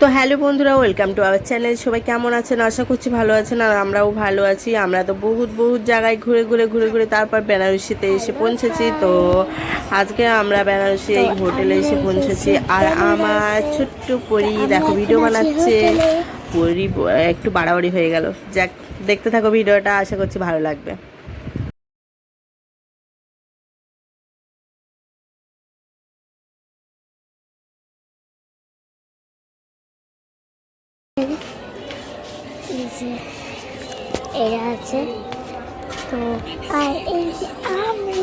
তো হ্যালো বন্ধুরা welcome to our channel সবাই কেমন আছেন? আশা করছি ভালো আছেন আর আমরাও ভালো আছি। আমরা তো বহুত বহুত জায়গায় ঘুরে ঘুরে ঘুরে ঘুরে তারপর বেনারসিতে এসে পৌঁছেছি। তো আজকে আমরা বেনারসি এই হোটেলে এসে পৌঁছেছি। আর আমার ছোট্ট পরি দেখো ভিডিও বানাচ্ছে। পরি, একটু বাড়াবাড়ি হয়ে গেল। যাক, দেখতে থাকো ভিডিওটা আশা করছি ভালো লাগবে। যে এরা আছে। তো আর এই আমি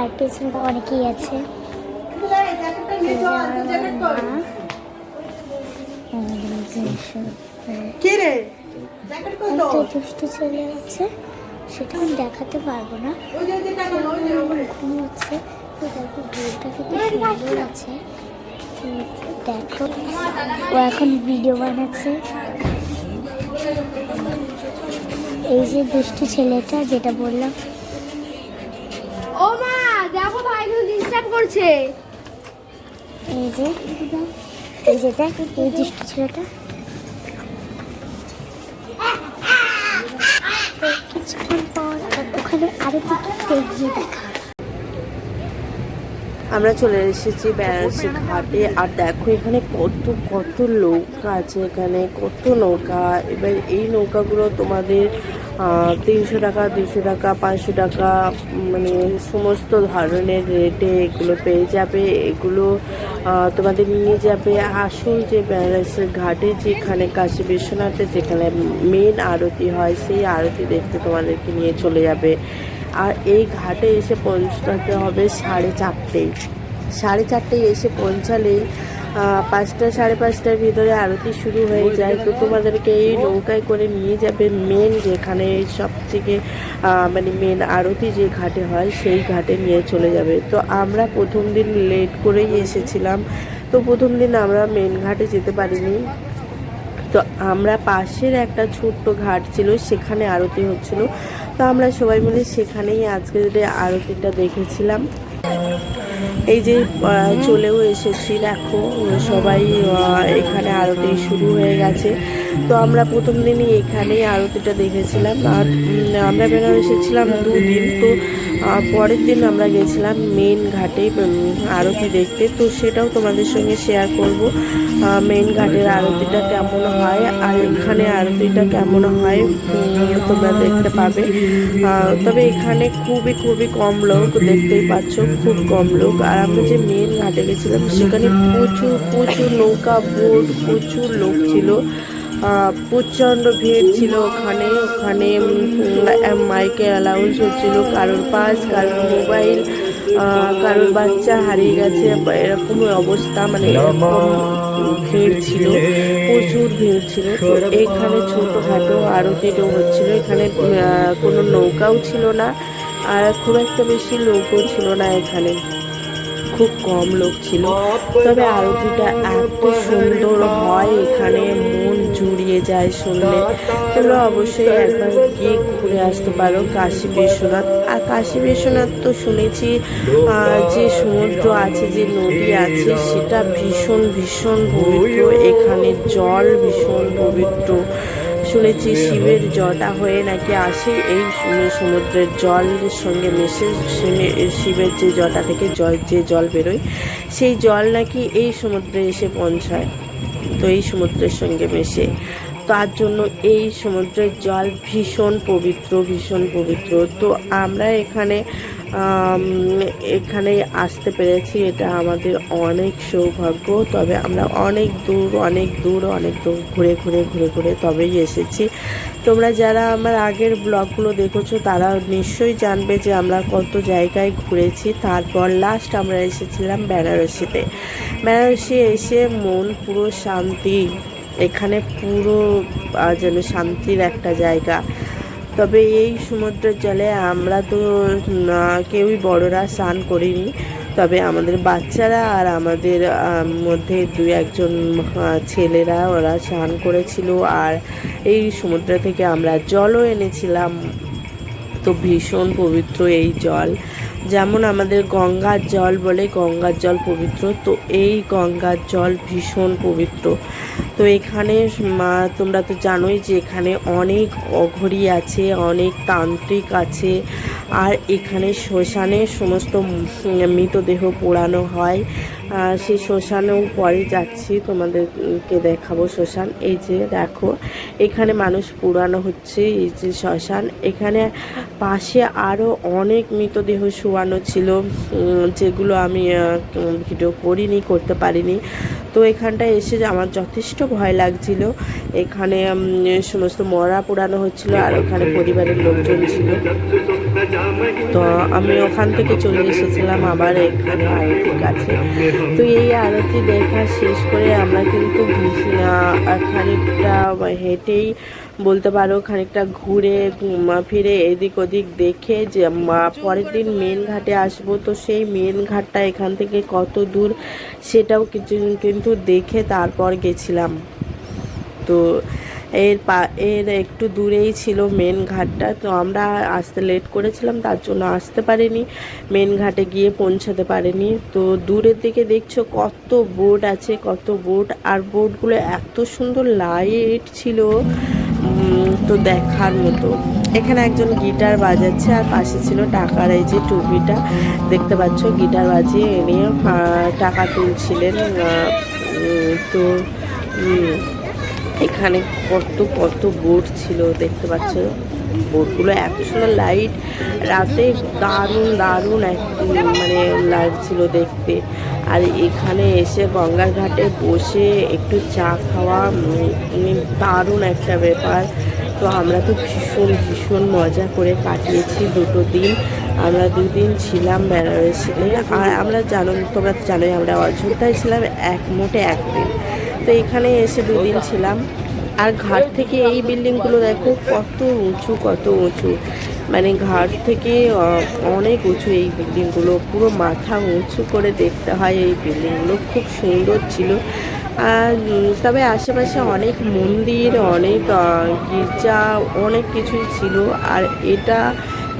আর পেছনে তো অনেকেই আছে। দুষ্টু ছেলে আছে সেটা আমি দেখাতে পারব না। ঘুমোচ্ছে তো ভিউটা কিন্তু সুন্দর আছে। তো দেখো। ও এখন ভিডিও বানাচ্ছে। এই যে দুষ্টু ছেলেটা যেটা বললাম। ও মা দেখো ভাই ডিস্টার্ব করছে। এই যে এই যে দেখ এই দুষ্টু ছেলেটা। কিছুক্ষণ পর ওখানে আরও দিকে গিয়ে দেখা। আমরা চলে এসেছি বেনারসি ঘাটে। আর দেখো, এখানে কত কত নৌকা আছে এখানে, কত নৌকা। এবার এই নৌকাগুলো তোমাদের তিনশো টাকা দুশো টাকা, পাঁচশো টাকা মানে সমস্ত ধরনের রেটে এগুলো পেয়ে যাবে। এগুলো তোমাদের নিয়ে যাবে আসল যে বেনারসি ঘাটে, যেখানে কাশী বিশ্বনাথে যেখানে মেন আরতি হয়, সেই আরতি দেখতে তোমাদেরকে নিয়ে চলে যাবে। আর এই ঘাটে এসে পৌঁছাতে হবে সাড়ে চারটেই। সাড়ে চারটেয় এসে পৌঁছালেই পাঁচটা, সাড়ে পাঁচটার ভিতরে আরতি শুরু হয়ে যায়। তো তোমাদেরকে এই নৌকায় করে নিয়ে যাবে মেন যেখানে সব থেকে মানে মেন আরতি যে ঘাটে হয়, সেই ঘাটে নিয়ে চলে যাবে। তো আমরা প্রথম দিন লেট করেই এসেছিলাম। তো প্রথম দিন আমরা মেন ঘাটে যেতে পারিনি। তো আমরা পাশের একটা ছোট্ট ঘাট ছিল, সেখানে আরতি হচ্ছিল। তো আমরা সবাই মিলে সেখানেই আজকে আরতিটা দেখেছিলাম। এই যে চলেও এসেছি, দেখো, সবাই এখানে আরতি শুরু হয়ে গেছে। তো আমরা প্রথম দিনই এখানেই আরতিটা দেখেছিলাম, আর আমরা বেনারসে এসেছিলাম দুদিন। তো পরের দিন আমরা গেছিলাম মেন ঘাটে আরতি দেখতে। তো সেটাও তোমাদের সঙ্গে শেয়ার করব মেন ঘাটের আরতিটা কেমন হয়, আর এখানে আরতিটা কেমন হয় তোমরা দেখতে পাবে। তবে এখানে খুবই খুবই কম লোক দেখতেই পাচ্ছ, খুব কম লোক। আর আমরা যে মেন ঘাটে গেছিলাম সেখানে প্রচুর প্রচুর নৌকা বোট প্রচুর লোক ছিল। প্রচণ্ড ভিড় ছিল ওখানে। ওখানে উম, মাইকের অ্যালাউন্স হচ্ছিল কারোর পাস কারোর মোবাইল কারোর বাচ্চা হারিয়ে গেছে। এরকম অবস্থা মানে ভিড় ছিল প্রচুর ভিড় ছিল। তো এখানে ছোটোখাটো আরতিটা হচ্ছিল। এখানে কোনো নৌকাও ছিল না আর খুব একটা বেশি লোকও ছিল না এখানে। খুব কম লোক ছিল। তবে আরতিটা এত সুন্দর হয়, এখানে মন জুড়িয়ে যায় শুনলে। তোমরা অবশ্যই একবার গিয়ে ঘুরে আসতে পারো কাশী বিশ্বনাথ। আর কাশী বিশ্বনাথ তো শুনেছি যে সমুদ্র আছে, যে নদী আছে, সেটা ভীষণ ভীষণ পবিত্র। এখানে জল ভীষণ পবিত্র। শুনেছি শিবের জটা হয়ে নাকি আসে এই সম- সমুদ্রের জলের সঙ্গে মিশে শিবে- শিবের যে জটা থেকে জল যে জল বেরোয়, সেই জল নাকি এই সমুদ্রে এসে পৌঁছায়। তো এই সমুদ্রের সঙ্গে মেশে। তার জন্য এই সমুদ্রের জল ভীষণ পবিত্র ভীষণ পবিত্র। তো আমরা এখানে এখানে আসতে পেরেছি। এটা আমাদের অনেক সৌভাগ্য। তবে আমরা অনেক দূর অনেক দূর অনেক দূর ঘুরে ঘুরে ঘুরে ঘুরে তবেই এসেছি। তোমরা যারা আমার আগের ব্লগগুলো দেখেছ, তারা নিশ্চয়ই জানবে যে আমরা কত জায়গায় ঘুরেছি। তারপর লাস্ট আমরা এসেছিলাম বেনারসিতে। বেনারসি এসে মন পুরো শান্তি। এখানে পুরো যেন শান্তির একটা জায়গা। তবে এই সমুদ্রের জলে আমরা তো কেউই বড়রা স্নান করিনি। তবে আমাদের বাচ্চারা আর আমাদের মধ্যে দু একজন ছেলেরা ওরা স্নান করেছিল। আর এই সমুদ্র থেকে আমরা জলও এনেছিলাম। তো ভীষণ পবিত্র এই জল। যেমন আমাদের গঙ্গার জল বলে গঙ্গার জল পবিত্র, তো এই গঙ্গার জল ভীষণ পবিত্র। তো এখানে তোমরা তো জানোই যে এখানে অনেক অঘরি আছে, অনেক তান্ত্রিক আছে আর এখানে শ্মশানে সমস্ত মৃতদেহ পোড়ানো হয়। সেই শ্মশানেও পরে যাচ্ছি, তোমাদেরকে দেখাবো শ্মশান। এই যে দেখো, এখানে মানুষ পোড়ানো হচ্ছে, এই যে শ্মশান। এখানে পাশে আরও অনেক মৃতদেহ শোয়ানো ছিল যেগুলো আমি ভিডিও করিনি, করতে পারিনি। তো এখানটায় এসে আমার যথেষ্ট ভয় লাগছিল। এখানে সমস্ত মরা পোড়ানো হচ্ছিল আর ওখানে পরিবারের লোকজন ছিল। তো আমি ওখান থেকে চলে এসেছিলাম আবার এখানে আরতির কাছে। তো এই আরতি দেখা শেষ করে আমরা কিন্তু খানিকটা হেঁটেই বলতে পারো খানিকটা ঘুরে ফিরে এদিক ওদিক দেখে যে পরের দিন মেন ঘাটে আসব। তো সেই মেন ঘাটটা এখান থেকে কত দূর সেটাও কিছু কিন্তু দেখে তারপর গেছিলাম। তো এর পা, এর একটু দূরেই ছিল মেন ঘাটটা। তো আমরা আসতে লেট করেছিলাম, তার জন্য আসতে পারিনি। মেন ঘাটে গিয়ে পৌঁছাতে পারিনি। তো দূরের দিকে দেখছ কত বোট আছে, কত বোট আর বোটগুলো এত সুন্দর লাইট ছিল তো দেখার মতো। এখানে একজন গিটার বাজাচ্ছে, আর পাশে ছিল টাকার এই যে টুপিটা। দেখতে পাচ্ছ গিটার বাজিয়ে এনে টাকা তুলছিলেন তো এখানে কত কত বোট ছিল দেখতে পাচ্ছ? বোটগুলো এত সুন্দর লাইট রাতে দারুণ দারুণ এক মানে লাইট ছিল দেখতে। আর এখানে এসে গঙ্গার ঘাটে বসে একটু চা খাওয়া উম, দারুণ একটা ব্যাপার। তো আমরা তো ভীষণ ভীষণ মজা করে কাটিয়েছি দুটো দিন। আমরা দুদিন ছিলাম বেনারসিতে আর আমরা জানো, তোমরা জানোই আমরা অযোধ্যায় ছিলাম এক মোটে একদিন। তো এখানে এসে দুদিন ছিলাম। আর ঘাট থেকে এই বিল্ডিংগুলো দেখো, কত উঁচু কত উঁচু। মানে ঘাট থেকে অনেক উঁচু এই বিল্ডিংগুলো। পুরো মাথা উঁচু করে দেখতে হয় এই বিল্ডিংগুলো। খুব সুন্দর ছিল। তবে আশেপাশে অনেক মন্দির, অনেক গির্জা, অনেক কিছুই ছিল। আর এটা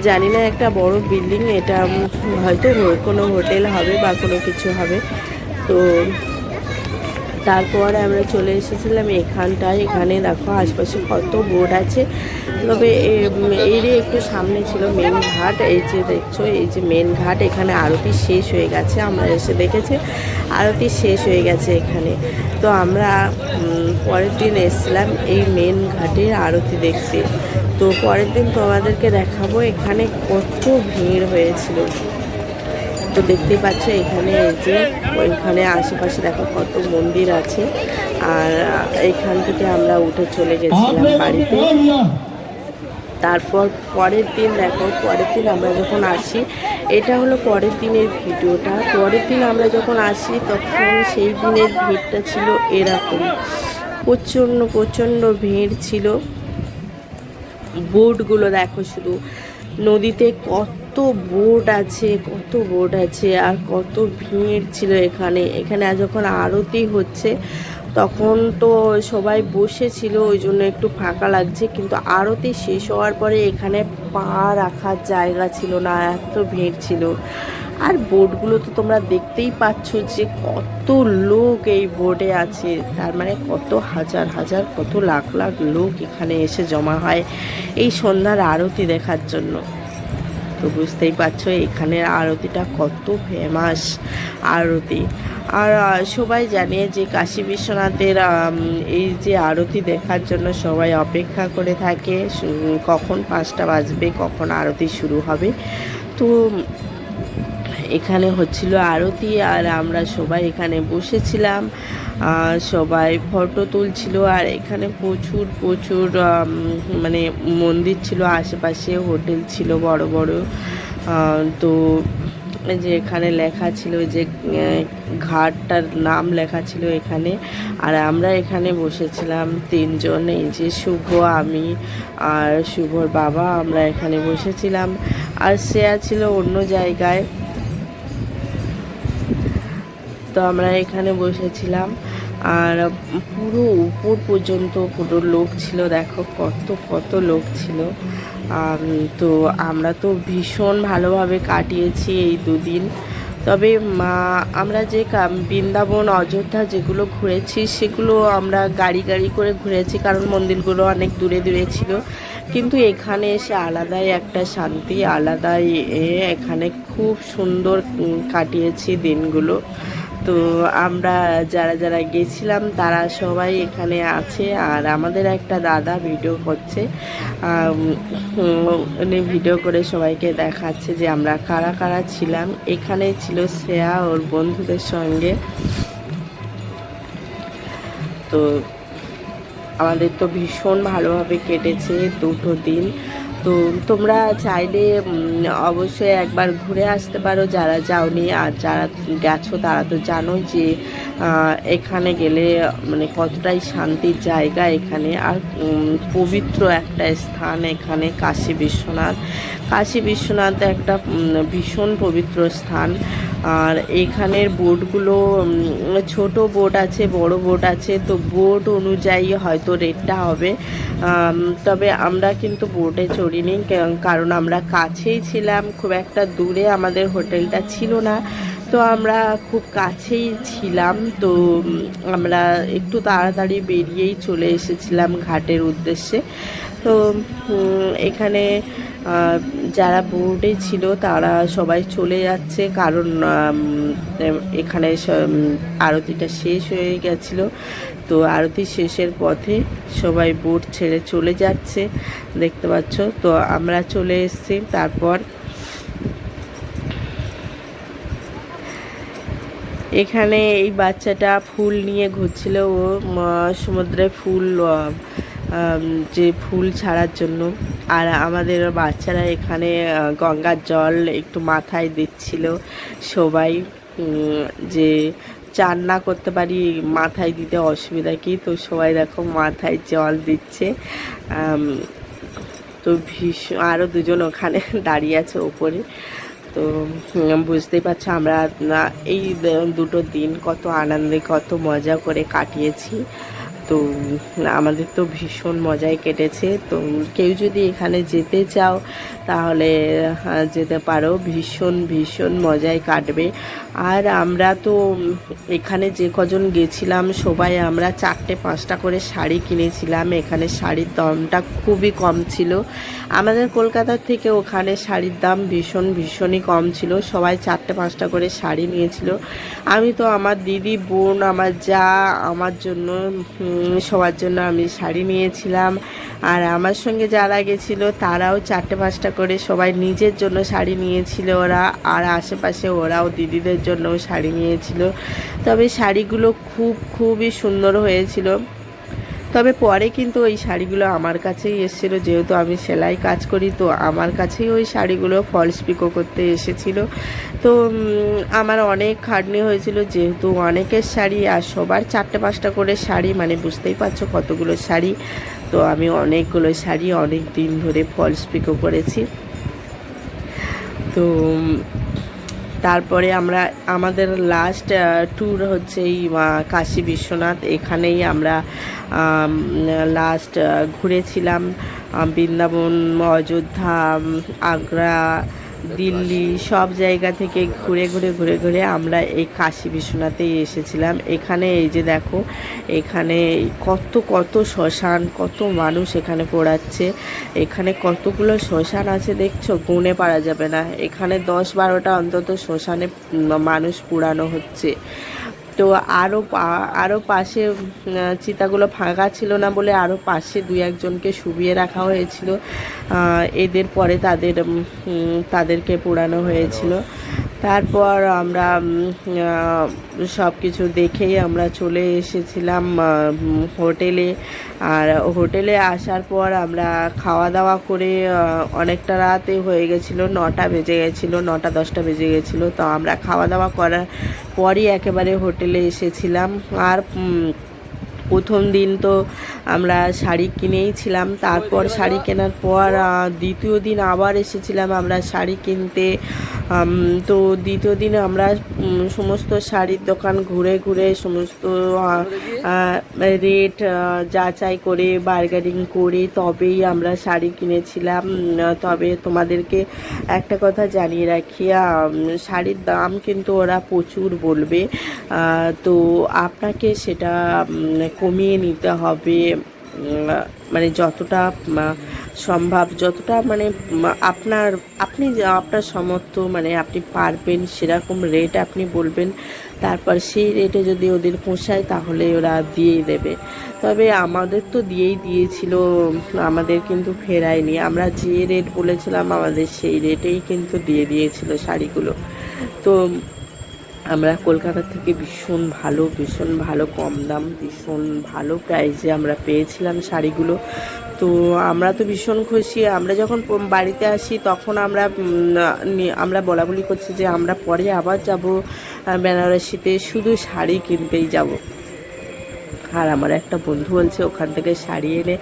জানি না একটা বড় বিল্ডিং এটা হয়তো কোনো হোটেল হবে বা কোনো কিছু হবে। তো তারপরে আমরা চলে এসেছিলাম এখানটায়। এখানে দেখো আশপাশে কত বোর্ড আছে। তবে এরই একটু সামনে ছিল মেন ঘাট। এই যে দেখছ, এই যে মেন ঘাট, এখানে আরতি শেষ হয়ে গেছে। আমরা এসে দেখেছি, আরতি শেষ হয়ে গেছে এখানে। তো আমরা পরের দিন এসেছিলাম এই মেন ঘাটের আরতি দেখতে। তো পরের দিন তোমাদেরকে দেখাবো এখানে কত ভিড় হয়েছিল। তো দেখতেই পাচ্ছ এখানে এই যে ওইখানে আশেপাশে দেখো কত মন্দির আছে। আর এখান থেকে আমরা উঠে চলে গেছিলাম বাড়িতে। তারপর পরের দিন দেখো পরের দিন আমরা যখন আসি এটা হলো পরের দিনের ভিডিওটা। পরের দিন আমরা যখন আসি তখন সেই দিনের ভিড়টা ছিল এরকম। প্রচণ্ড প্রচণ্ড ভিড় ছিল। বোটগুলো দেখো শুধু নদীতে কত বোট আছে, কত বোট আছে আর কত ভিড় ছিল এখানে। এখানে যখন আরতি হচ্ছে, তখন তো সবাই বসেছিল, ওই জন্য একটু ফাঁকা লাগছে। কিন্তু আরতি শেষ হওয়ার পরে এখানে পা রাখার জায়গা ছিল না, এত ভিড় ছিল। আর বোটগুলো তো তোমরা দেখতেই পাচ্ছ যে কত লোক এই বোটে আছে। তার মানে কত হাজার হাজার, কত লাখ লাখ লোক এখানে এসে জমা হয় এই সন্ধ্যার আরতি দেখার জন্য। তো বুঝতেই পারছ এখানের আরতিটা কত ফেমাস আরতি। আর সবাই জানে যে কাশী বিশ্বনাথের এই যে আরতি দেখার জন্য সবাই অপেক্ষা করে থাকে কখন পাঁচটা বাজবে, কখন আরতি শুরু হবে। তো এখানে হচ্ছিল আরতি, আর আমরা সবাই এখানে বসেছিলাম। সবাই ফটো তুলছিল আর এখানে প্রচুর প্রচুর মানে মন্দির ছিল, আশেপাশে হোটেল ছিল বড় বড়। তো যে এখানে লেখা ছিল যে ঘাটটার নাম লেখা ছিল এখানে। আর আমরা এখানে বসেছিলাম তিনজন, এই যে শুভ, আমি আর শুভর বাবা, আমরা এখানে বসেছিলাম। আর শ্রেয়া ছিল অন্য জায়গায়। তো আমরা এখানে বসেছিলাম। আর পুরো উপর পর্যন্ত পুরো লোক ছিল, দেখো কত কত লোক ছিল। তো আমরা তো ভীষণ ভালোভাবে কাটিয়েছি এই দুদিন। তবে আমরা যে বৃন্দাবন, অযোধ্যা যেগুলো ঘুরেছি, সেগুলো আমরা গাড়ি গাড়ি করে ঘুরেছি, কারণ মন্দিরগুলো অনেক দূরে দূরে ছিল। কিন্তু এখানে এসে আলাদাই একটা শান্তি, আলাদাই এখানে খুব সুন্দর কাটিয়েছি দিনগুলো। তো আমরা যারা যারা গেছিলাম, তারা সবাই এখানে আছে আর আমাদের একটা দাদা ভিডিও করছে। উনি ভিডিও করে সবাইকে দেখাচ্ছে যে আমরা কারা কারা ছিলাম। এখানে ছিল শ্রেয়া, ওর বন্ধুদের সঙ্গে। তো আমাদের তো ভীষণ ভালোভাবে কেটেছে দুটো দিন। তো তোমরা চাইলে অবশ্যই একবার ঘুরে আসতে পারো। যারা যাওনি, আর যারা গেছো, তারা তো জানো যে এখানে গেলে মানে কতটাই শান্তির জায়গা এখানে। আর পবিত্র একটা স্থান এখানে, কাশী বিশ্বনাথ। কাশী বিশ্বনাথ একটা ভীষণ পবিত্র স্থান। আর এখানের বোটগুলো ছোট বোট আছে, বড় বোট আছে, তো বোট অনুযায়ী হয়তো রেটটা হবে। তবে আমরা কিন্তু বোটে চড়িনি কারণ আমরা কাছেই ছিলাম, খুব একটা দূরে আমাদের হোটেলটা ছিল না। তো আমরা খুব কাছেই ছিলাম, তো আমরা একটু তাড়াতাড়ি বেরিয়েই চলে এসেছিলাম ঘাটের উদ্দেশ্যে। তো এখানে যারা বোর্ডে ছিল তারা সবাই চলে যাচ্ছে কারণ এখানে আরতিটা শেষ হয়ে গেছিল। তো আরতি শেষের পথে সবাই বোট ছেড়ে চলে যাচ্ছে, দেখতে পাচ্ছ। তো আমরা চলে এসেছি, তারপর এখানে এই বাচ্চাটা ফুল নিয়ে ঘুরছিল ও সমুদ্রে ফুল যে ফুল ছাড়ার জন্য। আর আমাদের বাচ্চারা এখানে গঙ্গার জল একটু মাথায় দিচ্ছিল সবাই যে চান না করতে পারি, মাথায় দিতে অসুবিধা কি? তো সবাই দেখো মাথায় জল দিচ্ছে। তো ভীষণ আরও দুজন ওখানে দাঁড়িয়ে আছে ওপরে। তো বুঝতেই পারছ আমরা এই দুটো দিন কত আনন্দে, কত মজা করে কাটিয়েছি। তো আমাদের তো ভীষণ মজায় কেটেছে। তো কেউ যদি এখানে যেতে চাও, তাহলে যেতে পারো। ভীষণ ভীষণ মজায় কাটবে। আর আমরা তো এখানে যে কজন গেছিলাম, সবাই আমরা চারটে, পাঁচটা করে শাড়ি কিনেছিলাম। এখানে শাড়ির দামটা খুবই কম ছিল। আমাদের কলকাতার থেকে ওখানে শাড়ির দাম ভীষণ, ভীষণই কম ছিল। সবাই চারটে, পাঁচটা করে শাড়ি নিয়েছিল। আমি তো আমার দিদি, বোন, আমার যা, আমার জন্য সবার জন্য আমি শাড়ি নিয়েছিলাম। আর আমার সঙ্গে যারা গেছিল, তারাও চারটে পাঁচটা করে সবাই নিজের জন্য শাড়ি নিয়েছিল ওরা। আর আশেপাশে ওরাও দিদিদের জন্যও শাড়ি নিয়েছিল। তবে শাড়িগুলো খুব, খুবই সুন্দর হয়েছিল। তবে পরে কিন্তু ওই শাড়িগুলো আমার কাছেই এসেছিল। যেহেতু আমি সেলাই কাজ করি, তো আমার কাছেই ওই শাড়িগুলো ফলস পিকো করতে এসেছিল। তো আমার অনেক খাটনি হয়েছিল, যেহেতু অনেকের শাড়ি আর সবার চারটে পাঁচটা করে শাড়ি মানে বুঝতেই পারছ কতগুলো শাড়ি। তো আমি অনেকগুলো শাড়ি অনেক দিন ধরে ফলস পিকো করেছি। তো তারপরে আমরা, আমাদের লাস্ট ট্যুর হচ্ছে এই কাশী বিশ্বনাথ। এখানেই আমরা লাস্ট ঘুরেছিলাম। বৃন্দাবন, অযোধ্যা আগ্রা দিল্লি, সব জায়গা থেকে ঘুরে ঘুরে ঘুরে ঘুরে আমরা এই কাশী বিশ্বনাথেই এসেছিলাম। এখানে এই যে দেখো, এখানে কত কত শ্মশান, কত মানুষ এখানে পড়াচ্ছে। এখানে কতগুলো শ্মশান আছে দেখছ? গুনে পারা যাবে না। এখানে দশ বারোটা অন্তত শ্মশানে মানুষ পুরানো হচ্ছে। তো আরও আরও পাশে চিতাগুলো ফাঁকা ছিল না বলে আরও পাশে দুই একজনকে শুবিয়ে রাখা হয়েছিল। এদের পরে তাদের তাদেরকে পোড়ানো হয়েছিল। তারপর আমরা সব কিছু দেখেই আমরা চলে এসেছিলাম হোটেলে। আর হোটেলে আসার পর আমরা খাওয়া দাওয়া করে অনেকটা রাতে হয়ে গেছিল, নটা বেজে গেছিল, নটা দশটা বেজে গেছিল। তো আমরা খাওয়া দাওয়া করার পরই একেবারে হোটেলে এসেছিলাম। আর প্রথম দিন তো আমরা শাড়ি কিনেই ছিলাম। তারপর শাড়ি কেনার পর দ্বিতীয় দিন আবার এসেছিলাম আমরা শাড়ি কিনতে। তো দ্বিতীয় দিন আমরা সমস্ত শাড়ির দোকান ঘুরে ঘুরে সমস্ত রেট যাচাই করে বার্গেনিং করে, তবেই আমরা শাড়ি কিনেছিলাম। তবে তোমাদেরকে একটা কথা জানিয়ে রাখি শাড়ির দাম কিন্তু ওরা প্রচুর বলবে। তো আপনাকে সেটা কমিয়ে নিতে হবে। মানে যতটা সম্ভব, যতটা মানে আপনার, আপনি আপনার সামর্থ্য মানে আপনি পারবেন, সেরকম রেট আপনি বলবেন, তারপর সেই রেটে যদি ওদের পোষায়, তাহলে ওরা দিয়েই দেবে। তবে আমাদের তো দিয়েই দিয়েছিল, আমাদের কিন্তু ফেরায়নি। আমরা যে রেট বলেছিলাম, আমাদের সেই রেটেই কিন্তু দিয়ে দিয়েছিল শাড়িগুলো। তো আমরা কলকাতা থেকে ভীষণ ভালো ভীষণ ভালো কম দাম, ভীষণ ভালো প্রাইসে আমরা পেয়েছিলাম শাড়িগুলো। তো আমরা তো ভীষণ খুশি। আমরা যখন বাড়িতে আসি তখন আমরা আমরা বলা বলি করছি যে আমরা পরে আবার যাব বেনারসিতে। শুধু শাড়ি কিনতেই যাব। আর আমার একটা বন্ধু বলছে ওখান থেকে শাড়ি এনে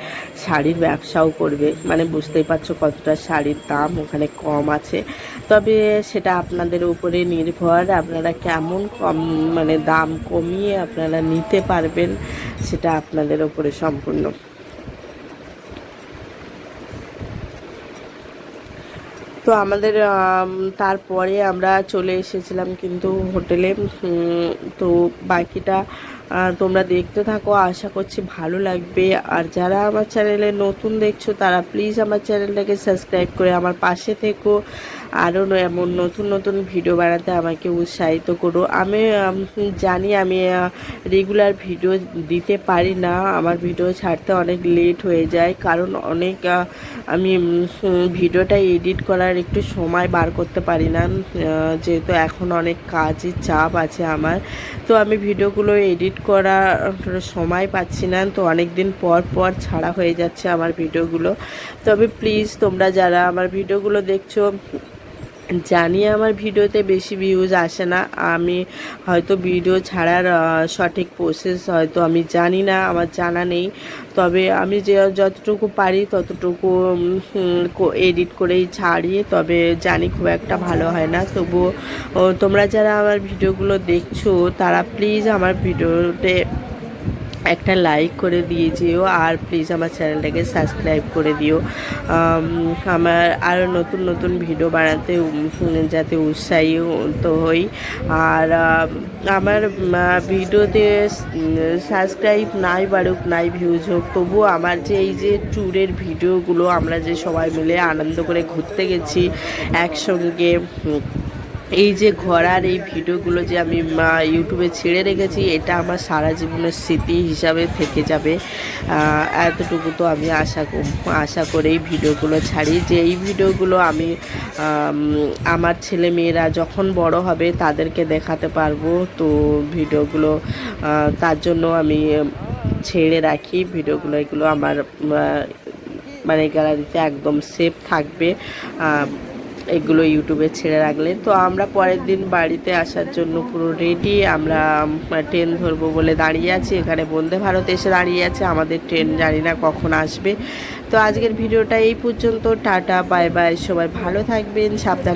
শাড়ির ব্যবসাও করবে। মানে বুঝতেই পারছ কতটা শাড়ির দাম ওখানে কম আছে। তবে সেটা আপনাদের উপরে নির্ভর, আপনারা কেমন কম মানে দাম কমিয়ে আপনারা নিতে পারবেন, সেটা আপনাদের ওপরে সম্পূর্ণ। তো আমাদের তারপরে আমরা চলে এসেছিলাম কিন্তু হোটেলে। তো বাকিটা তোমরা দেখতে থাকো, আশা করছি ভালো লাগবে। আর যারা আমার চ্যানেলে নতুন দেখছ, তারা প্লিজ আমার চ্যানেলটাকে সাবস্ক্রাইব করে আমার পাশে থেকো। আরও এমন নতুন নতুন ভিডিও বানাতে আমাকে উৎসাহিত করো। আমি জানি আমি রেগুলার ভিডিও দিতে পারি না। আমার ভিডিও ছাড়তে অনেক লেট হয়ে যায়। কারণ অনেক আমি ভিডিওটা এডিট করার একটু সময় বার করতে পারি না। যেহেতু এখন অনেক কাজের চাপ আছে আমার। তো আমি ভিডিওগুলো এডিট করার সময় পাচ্ছি না। তো অনেক দিন পর পর ছাড়া হয়ে যাচ্ছে আমার ভিডিওগুলো। তবে প্লিজ তোমরা যারা আমার ভিডিওগুলো দেখছ জানি আমার ভিডিওতে বেশি ভিউজ আসে না। আমি হয়তো ভিডিও ছাড়ার সঠিক প্রসেস হয়তো আমি জানি না আমার জানা নেই। তবে আমি যে যতটুকু পারি ততটুকু এডিট করেই ছাড়ি। তবে জানি খুব একটা ভালো হয় না। তবুও ও, তোমরা যারা আমার ভিডিওগুলো দেখছ তারা প্লিজ আমার ভিডিওতে একটা লাইক করে দিয়ে যেও আর প্লিজ আমার চ্যানেলটাকে সাবস্ক্রাইব করে দিও। আমার আরও নতুন নতুন ভিডিও বানাতে যাতে উৎসাহিত হই। আর আমার ভিডিওতে সাবস্ক্রাইব নাই বাড়ুক, নাই ভিউজ হোক, তবুও আমার যে এই যে ট্যুরের ভিডিওগুলো আমরা যে সবাই মিলে আনন্দ করে ঘুরতে গেছি একসঙ্গে এই যে ঘোরার এই ভিডিওগুলো যে আমি মা, ইউটিউবে ছেড়ে রেখেছি এটা আমার সারা জীবনের স্মৃতি হিসাবে থেকে যাবে। এতটুকু তো আমি আশা আশা করেই ভিডিওগুলো ছাড়ি। যে এই ভিডিওগুলো আমি আমার ছেলে মেয়েরা যখন বড় হবে তাদেরকে দেখাতে পারব। তো ভিডিওগুলো তার জন্য আমি ছেড়ে রাখি। ভিডিওগুলো এগুলো আমার মানে গ্যালারিতে একদম সেফ থাকবে। এগুলো ইউটিউবে ছেড়ে রাখলেন তো আমরা পরের দিন বাড়িতে আসার জন্য পুরো রেডি আমরা ট্রেন ধরবো বলে দাঁড়িয়ে আছি। এখানে বন্দে ভারত এসে দাঁড়িয়ে আছে। আমাদের ট্রেন জানি না কখন আসবে। তো আজকের ভিডিওটা এই পর্যন্ত। টাটা বাই বাই সবাই ভালো থাকবেন, সাবধানে